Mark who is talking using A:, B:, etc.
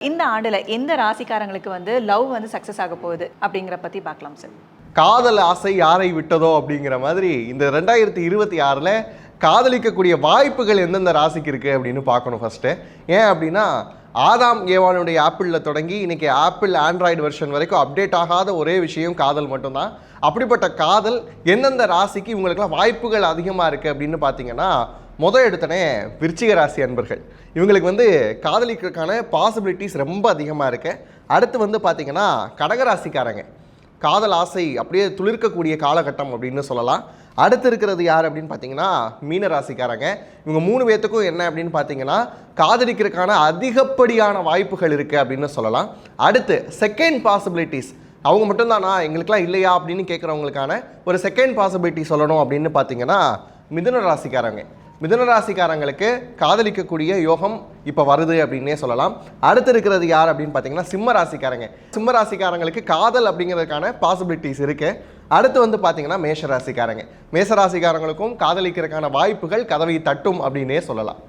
A: இந்த ஆண்டுல எந்த ராசிக்காரங்களுக்கு வந்து லவ் வந்து சக்சஸ் ஆக போகுது அப்படிங்கிற பத்தி பார்க்கலாம் சார்
B: காதல் ஆசை யாரை விட்டதோ அப்படிங்கிற மாதிரி இந்த ரெண்டாயிரத்தி இருபத்தி ஆறில் காதலிக்கக்கூடிய வாய்ப்புகள் எந்தெந்த ராசிக்கு இருக்குது அப்படின்னு பார்க்கணும் ஃபஸ்ட்டு ஏன் அப்படின்னா ஆதாம் ஏவானுடைய ஆப்பிளில் தொடங்கி இன்றைக்கி ஆப்பிள் ஆண்ட்ராய்டு வெர்ஷன் வரைக்கும் அப்டேட் ஆகாத ஒரே விஷயம் காதல் மட்டும்தான். அப்படிப்பட்ட காதல் எந்தெந்த ராசிக்கு இவங்களுக்குலாம் வாய்ப்புகள் அதிகமாக இருக்குது அப்படின்னு பார்த்தீங்கன்னா முத எடுத்தனே விருச்சிக ராசி அன்பர்கள். இவங்களுக்கு வந்து காதலிக்கிறதுக்கான பாசிபிலிட்டிஸ் ரொம்ப அதிகமாக இருக்குது அடுத்து வந்து பார்த்தீங்கன்னா கடகராசிக்காரங்க. காதல் ஆசை அப்படியே துளிர்க்கக்கூடிய காலகட்டம் அப்படின்னு சொல்லலாம். அடுத்து இருக்கிறது யார் அப்படின்னு பார்த்தீங்கன்னா மீன ராசிக்காரங்க. இவங்க மூணு பேர்த்துக்கும் என்ன அப்படின்னு பார்த்தீங்கன்னா காதலிக்கிறதுக்கான அதிகப்படியான வாய்ப்புகள் இருக்குது அப்படின்னு சொல்லலாம். அடுத்து செகண்ட் பாசிபிலிட்டிஸ் அவங்க மட்டும்தானா? எங்களுக்கெலாம் இல்லையா அப்படின்னு கேட்குறவங்களுக்கான ஒரு செகண்ட் பாசிபிலிட்டி சொல்லணும் அப்படின்னு பார்த்தீங்கன்னா மிதுன ராசிக்காரங்க. மிதனராசிக்காரங்களுக்கு காதலிக்கக்கூடிய யோகம் இப்போ வருது அப்படின்னே சொல்லலாம். அடுத்து இருக்கிறது யார் அப்படின்னு பார்த்தீங்கன்னா சிம்ம ராசிக்காரங்க. சிம்ம ராசிக்காரங்களுக்கு காதல் அப்படிங்கிறதுக்கான பாசிபிலிட்டிஸ் இருக்குது அடுத்து வந்து பார்த்தீங்கன்னா மேஷராசிக்காரங்க ராசிக்காரங்க. ராசிக்காரங்களுக்கும் காதலிக்கிறதுக்கான வாய்ப்புகள் கதவை தட்டும் அப்படின்னே சொல்லலாம்.